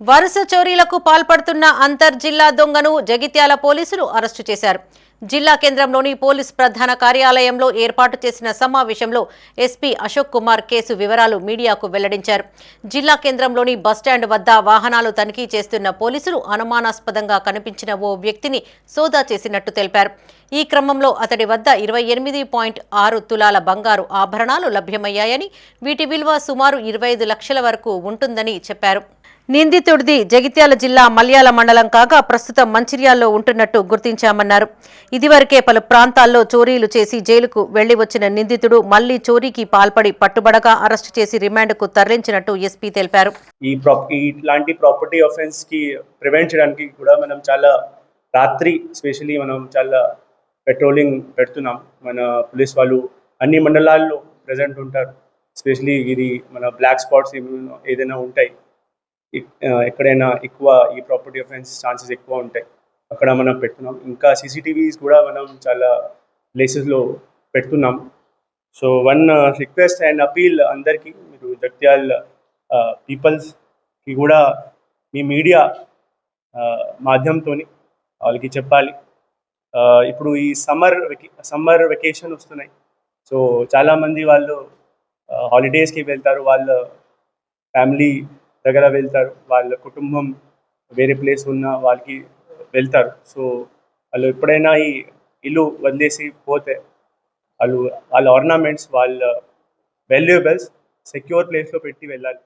వరుస చోరీలకు పాల్పడుతున్న అంతర్ జిల్లా దొంగను జగిత్యాల పోలీసులు అరెస్టు చేశారు. జిల్లా కేంద్రంలోని పోలీస్ ప్రధాన కార్యాలయంలో ఏర్పాటు చేసిన సమావేశంలో ఎస్పీ అశోక్ కుమార్ కేసు వివరాలు మీడియాకు వెల్లడించారు. జిల్లా కేంద్రంలోని బస్టాండ్ వద్ద వాహనాలు తనిఖీ చేస్తున్న పోలీసులు అనుమానాస్పదంగా కనిపించిన ఓ వ్యక్తిని సోదా చేసినట్టు తెలిపారు. ఈ క్రమంలో అతడి వద్ద ఇరవై ఎనిమిది పాయింట్ ఆరు తులాల బంగారు ఆభరణాలు లభ్యమయ్యాయని వీటి విలువ సుమారు ఇరవై ఐదు లక్షల వరకు ఉంటుందని చెప్పారు. నిందితుడిది జగిత్యాల జిల్లా మల్యాల మండలం కాగా ప్రస్తుతం మంచిర్యాల్లో ఉంటున్నట్టు గుర్తించామన్నారు. ఇదివరకే పలు ప్రాంతాల్లో చోరీలు చేసి జైలుకు వెళ్ళి వచ్చిన నిందితుడు మళ్ళీ చోరీకి పాల్పడి పట్టుబడగా అరెస్టు చేసి రిమాండ్కు తరలించినట్టు ఎస్పీ తెలిపారు. ఈ ఇట్లాంటి ప్రాపర్టీ ఆఫెన్స్కి ప్రివెంట్ చేయడానికి కూడా మనం చాలా రాత్రి స్పెషలీ మనం చాలా పెట్రోలింగ్ పెడుతున్నాం. మన పోలీస్ వాళ్ళు అన్ని మండలాల్లో ప్రజెంట్ ఉంటారు. స్పెషలీ ఇది మన బ్లాక్ స్పాట్స్ ఏదైనా ఉంటాయి. ఎక్కడైనా ఎక్కువ ఈ ప్రాపర్టీ ఆఫెన్స్ ఛాన్సెస్ ఎక్కువ ఉంటాయి. అక్కడ మనం పెడుతున్నాం. ఇంకా సీసీటీవీస్ కూడా మనం చాలా ప్లేసెస్లో పెడుతున్నాం. So one request and appeal అందరికీ మీరు జగ్త్యాల్ పీపుల్స్కి కూడా మీ మీడియా మాధ్యమంతో వాళ్ళకి చెప్పాలి. ఇప్పుడు ఈ సమ్మర్ సమ్మర్ వెకేషన్ వస్తున్నాయి. సో చాలామంది వాళ్ళు హాలిడేస్కి వెళ్తారు. వాళ్ళ ఫ్యామిలీ దగ్గర వెళ్తారు. వాళ్ళ కుటుంబం వేరే ప్లేస్ ఉన్న వాళ్ళకి వెళ్తారు. సో వాళ్ళు ఎప్పుడైనా ఈ ఇల్లు వదిలేసి పోతే వాళ్ళు వాళ్ళ ఆర్నమెంట్స్ వాళ్ళ వాల్యుయబుల్స్ సెక్యూర్ ప్లేస్లో పెట్టి వెళ్ళాలి.